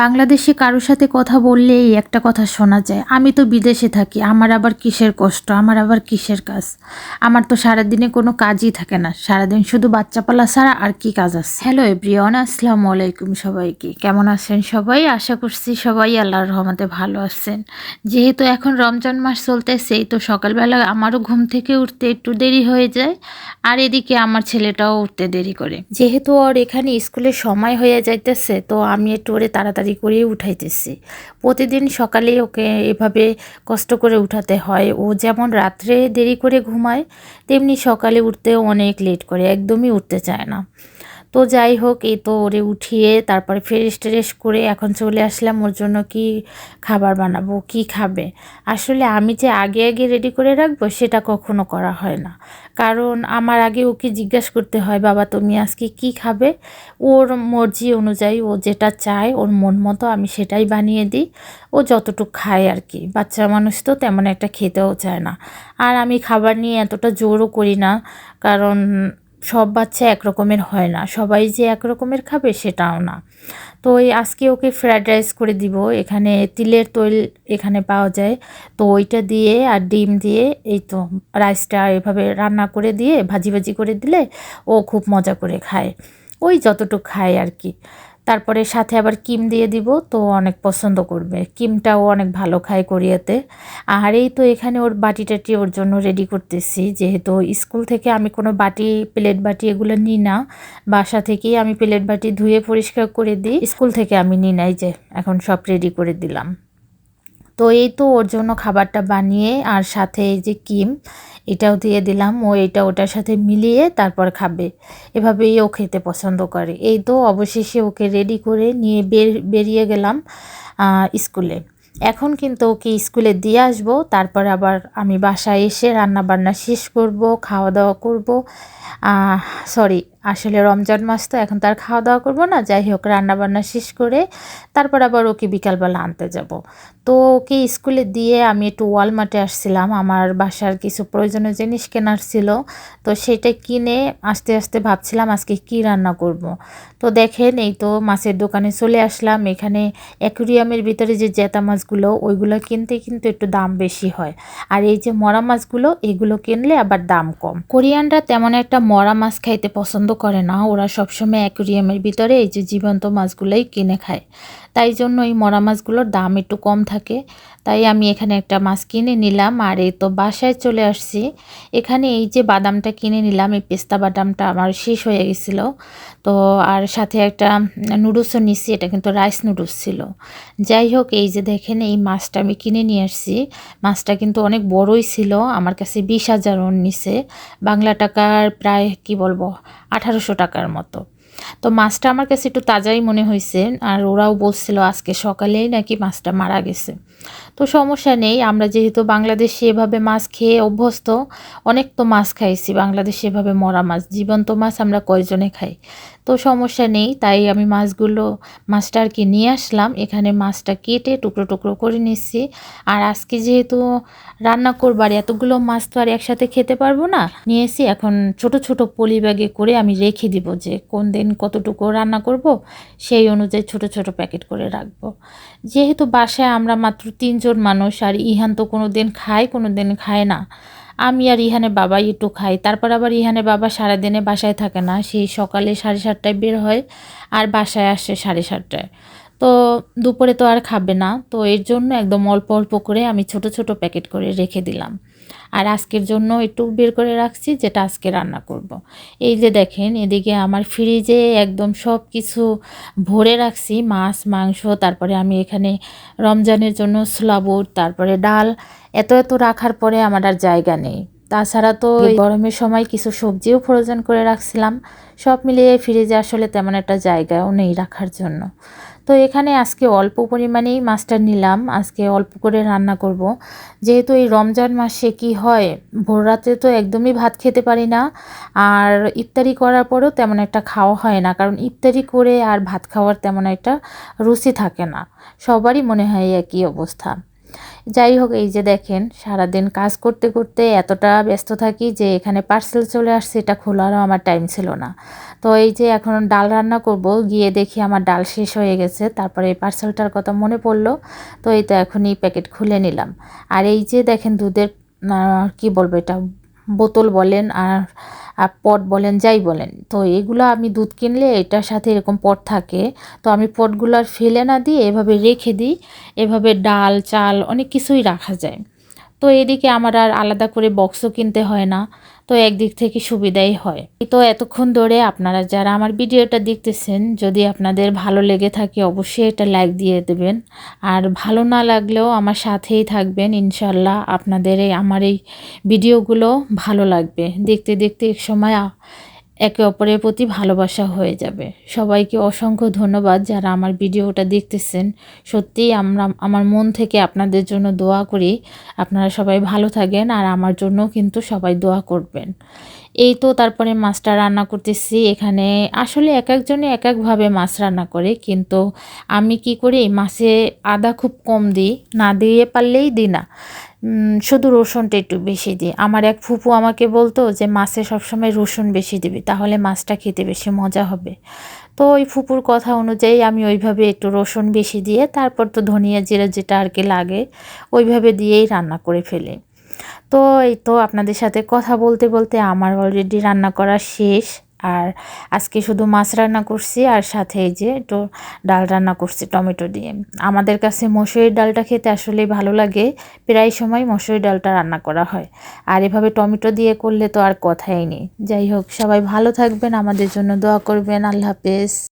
বাংলাদেশে কারোর সাথে কথা বললেই একটা কথা শোনা যায়। আমি তো বিদেশে থাকি, আমার আবার কিসের কষ্ট, আমার আবার কিসের কাজ? আমার তো সারাদিনে কোনো কাজই থাকে না, সারাদিন শুধু বাচ্চা পালা ছাড়া আর কি কাজ আছে? হ্যালো এভরিওয়ান আসসালামু আলাইকুম সবাইকে। কেমন আছেন সবাই? আশা করছি সবাই আল্লাহর রহমতে ভালো আছেন। যেহেতু এখন রমজান মাস চলতেছে, তো সকালবেলা আমারও ঘুম থেকে উঠতে একটু দেরি হয়ে যায়, আর এদিকে আমার ছেলেটাও উঠতে দেরি করে। যেহেতু ওর এখানে স্কুলের সময় হয়ে যাইতেছে, তো আমি একটু ওরে তাড়াতাড়ি করেই উঠাইতেছি। প্রতিদিন সকালে ওকে এভাবে কষ্ট করে উঠাতে হয়। ও যেমন রাত্রে দেরি করে ঘুমায়, তেমনি সকালে উঠতেও অনেক লেট করে, একদমই উঠতে চায় না। তো যাই হোক, এই তো ওরে উঠিয়ে তারপরে ফ্রেশ ট্রেশ করে এখন চলে আসলাম ওর জন্য কি খাবার বানাবো, কি খাবে। আসলে আমি যে আগে আগে রেডি করে রাখব সেটা কখনো করা হয় না। কারণ আমার আগে ওকে জিজ্ঞাসা করতে হয়, বাবা, তুমি আজকে কি খাবে? ওর মর্জি অনুযায়ী ও যেটা চায়, ওর মন মতো আমি সেটাই বানিয়ে দিই। ও যতটুকু খায় আর কি। বাচ্চা মানুষ তো তেমন একটা খেতেও চায় না। আর আমি খাবার নিয়ে এতটা জোরও করি না। কারণ সব বাচ্চা একরকমের হয় না। সবাই যে একরকমের খাবে সেটাও না। তো ওই আজকে ওকে ফ্রায়েড রাইস করে দিব। এখানে তিলের তৈল এখানে পাওয়া যায়। তো ওইটা দিয়ে আর ডিম দিয়ে এই তো রাইসটা এভাবে রান্না করে দিয়ে ভাজি ভাজি করে দিলে ও খুব মজা করে খায়। ওই যতটুকু খায় আর কি। তারপরে সাথে আবার কিম দিয়ে দিব, তো অনেক পছন্দ করবে। কিমটাও অনেক ভালো খায় কোরিয়াতে। আর এই তো এখানে ওর বাটি টাটি ওর জন্য রেডি করতেছি। যেহেতু স্কুল থেকে আমি কোনো বাটি, প্লেট বাটি এগুলো নিই না, বাসা থেকেই আমি প্লেট বাটি ধুয়ে পরিষ্কার করে দিই। স্কুল থেকে আমি নিই নাই যে, এখন সব রেডি করে দিলাম। তো এই তো ওর জন্য খাবারটা বানিয়ে আর সাথে এই যে কিম, এটাও দিয়ে দিলাম। ও এটা ওটার সাথে মিলিয়ে তারপর খাবে। এভাবেই ও খেতে পছন্দ করে। এই তো অবশেষে ওকে রেডি করে নিয়ে বের, বেরিয়ে গেলাম স্কুলে। এখন কিন্তু ওকে স্কুলে দিয়ে আসব। তারপর আবার আমি বাসায় এসে রান্না বান্না শেষ করব খাওয়া দাওয়া করব সরি আসলে রমজান মাস তো এখন তার খাওয়া দাওয়া করব না, যাই হোক রান্নাবান্না শেষ করে তারপর আবার ওকে বিকালবেলা আনতে যাব। তো ওকে স্কুলে দিয়ে আমি একটু ওয়ালমার্টে আসছিলাম, আমার বাসার কিছু প্রয়োজনীয় জিনিস কেনার ছিল, তো সেটা কিনে আস্তে আস্তে ভাবছিলাম আজকে কি রান্না করব। তো দেখেন এই তো মাছের দোকানে চলে আসলাম, এখানে অ্যাকুরিয়ামের ভিতরে যে জেতা মাছগুলো, ওইগুলো কিনতে কিন্তু একটু দাম বেশি হয়। আর এই যে মরা মাছগুলো, এগুলো কিনলে আবার দাম কম। কোরিয়ানরা তেমন একটা মরা মাছ খাইতে পছন্দ করে না। ওরা সবসময় অ্যাকুরিয়ামের ভিতরে এই যে জীবন্ত মাছগুলোই কিনে খায়। তাই জন্য এই মরা মাছগুলোর দাম একটু কম থাকে। তাই আমি এখানে একটা মাছ কিনে নিলাম। আর এই তো বাসায় চলে আসছি। এখানে এই যে বাদামটা কিনে নিলাম, এই পেস্তা বাদামটা আমার শেষ হয়ে গেছিল। তো আর সাথে একটা নুডলসও নিচ্ছি এটা কিন্তু রাইস নুডলস ছিল। যাই হোক, এই যে দেখেন, এই মাছটা আমি কিনে নিয়ে আসছি। মাছটা কিন্তু অনেক বড়ই ছিল, আমার কাছে বিশ হাজার নিছে। বাংলা টাকার প্রায়, কি বলব আঠারোশো টাকার মতো। তো মাছটা আমার কাছে একটু তাজাই মনে হয়েছে আর ওরাও বলছিল আজকে সকালেই নাকি মাছটা মারা গেছে। তো সমস্যা নেই, আমরা যেহেতু বাংলাদেশে এভাবে মাছ খেয়ে অভ্যস্ত, অনেক তো মাছ খাইছি, বাংলাদেশে এভাবে মরা মাছ, জীবন্ত মাছ আমরা কয়জনে খাই? তো সমস্যা নেই, তাই আমি মাছগুলো মাছটা আর কি নিয়ে আসলাম, এখানে মাছটা কেটে টুকরো টুকরো করে নিচ্ছি। আর আজকে যেহেতু রান্না করবার এতগুলো মাছ তো আর একসাথে খেতে পারব না, নিয়েছি, এখন ছোট ছোট পলি ব্যাগে করে আমি রেখে দিব যে কোন দিন কতটুকু রান্না করব, সেই অনুযায়ী ছোট ছোট প্যাকেট করে রাখব। যেহেতু বাসায় আমরা মাত্র তিনজন মানুষ আর ইহান তো কোনো দিন খায় কোনো দিন খায় না। আমি আর ইহানে বাবাই একটু খাই। তারপর আবার ইহানে বাবা সারাদিনে বাসায় থাকে না। সেই সকালে সাড়ে সাতটায় বের হয় আর বাসায় আসে সাড়ে সাতটায়। তো দুপুরে তো আর খাবে না। তো এর জন্য একদম অল্প অল্প করে আমি ছোট ছোট প্যাকেট করে রেখে দিলাম। আর আজকের জন্য একটু বের করে রাখছি যেটা আজকে রান্না করব। এই যে দেখেন এদিকে আমার ফ্রিজে একদম সব কিছু ভরে রাখছি মাছ মাংস তারপরে আমি এখানে রমজানের জন্য স্লাবুর তারপরে ডাল এত এত রাখার পরে আমার আর জায়গা নেই। তাছাড়া তো গরমের সময় কিছু সবজিও ফ্রোজেন করে রাখছিলাম সব মিলিয়ে ফ্রিজে আসলে তেমন একটা জায়গাও নেই রাখার জন্য। তো এখানে আজকে অল্প পরিমাণেই মাছটা নিলাম। আজকে অল্প করে রান্না করব। যেহেতু এই রমজান মাসে কি হয়, ভোররাতে তো একদমই ভাত খেতে পারি না, আর ইফতারি করার পরেও তেমন একটা খাওয়া হয় না, কারণ ইফতারি করে আর ভাত খাওয়ার তেমন একটা রুচি থাকে না। সবারই মনে হয় একই অবস্থা। যাই হোক, এই যে দেখেন, সারাদিন কাজ করতে করতে এতটা ব্যস্ত থাকি যে এখানে পার্সেল চলে আসছে, এটা খোলারও আমার টাইম ছিল না। তো এই যে এখন ডাল রান্না করব, গিয়ে দেখি আমার ডাল শেষ হয়ে গেছে, তারপরে এই পার্সেলটার কথা মনে পড়ল, তো এই তো এখনই প্যাকেট খুলে নিলাম। আর এই যে দেখেন, দুধের কি বলব এটা, বোতল বলেন, আর পট বলেন, যাই বলেন, তো এগুলো আমি দুধ কিনলে এটার সাথে এরকম পট থাকে, তো আমি পটগুলো আর ফেলে না দিই এভাবে রেখে দিই, এভাবে ডাল, চাল, অনেক কিছুই রাখা যায়। তো এদিকে আমার আর আলাদা করে বক্সও কিনতে হয় না। তো একদিক থেকে সুবিধাই হয়। তো এতক্ষণ ধরে আপনারা যারা আমার ভিডিওটা দেখতেছেন, যদি আপনাদের ভালো লেগে থাকে অবশ্যই এটা লাইক দিয়ে দেবেন। আর ভালো না লাগলেও আমার সাথেই থাকবেন, ইনশাল্লাহ আপনাদের এই, আমার এই ভিডিওগুলো ভালো লাগবে। দেখতে দেখতে এক সময় একে অপরের প্রতি ভালোবাসা হয়ে যাবে। সবাইকে অসংখ্য ধন্যবাদ যারা আমার ভিডিওটা দেখতেছেন। সত্যিই আমরা, আমার মন থেকে আপনাদের জন্য দোয়া করি। আপনারা সবাই ভালো থাকেন আর আমার জন্য কিন্তু সবাই দোয়া করবেন। এই তো তারপরে মাছটা রান্না করতেছি। এখানে আসলে এক একজনে এক একভাবে মাছ রান্না করে, কিন্তু আমি কি করি, মাছে আদা খুব কম দিই। না দিয়ে পারলেই দিই না। শুধু রসুনটা একটু বেশি দিই। আমার এক ফুপু আমাকে বলতো যে, মাছে সবসময় রসুন বেশি দিবি, তাহলে মাছটা খেতে বেশি মজা হবে। তো ওই ফুপুর কথা অনুযায়ী আমি ওইভাবে একটু রসুন বেশি দিয়ে, তারপর তো ধনিয়া জিরা যেটা আর কি লাগে, ওইভাবে দিয়েই রান্না করে ফেলি। তো এই তো আপনাদের সাথে কথা বলতে বলতে আমার অলরেডি রান্না করা শেষ। আর আজকে শুধু মাছ রান্না করছি আর সাথে এই যে একটু ডাল রান্না করছি টমেটো দিয়ে। আমাদের কাছে মসুরির ডালটা খেতে আসলে ভালো লাগে, প্রায় সময় মসুরির ডালটা রান্না করা হয়। আর এভাবে টমেটো দিয়ে করলে তো আর কথাই নেই। যাই হোক, সবাই ভালো থাকবেন, আমাদের জন্য দোয়া করবেন। আল্লাহ হাফেজ।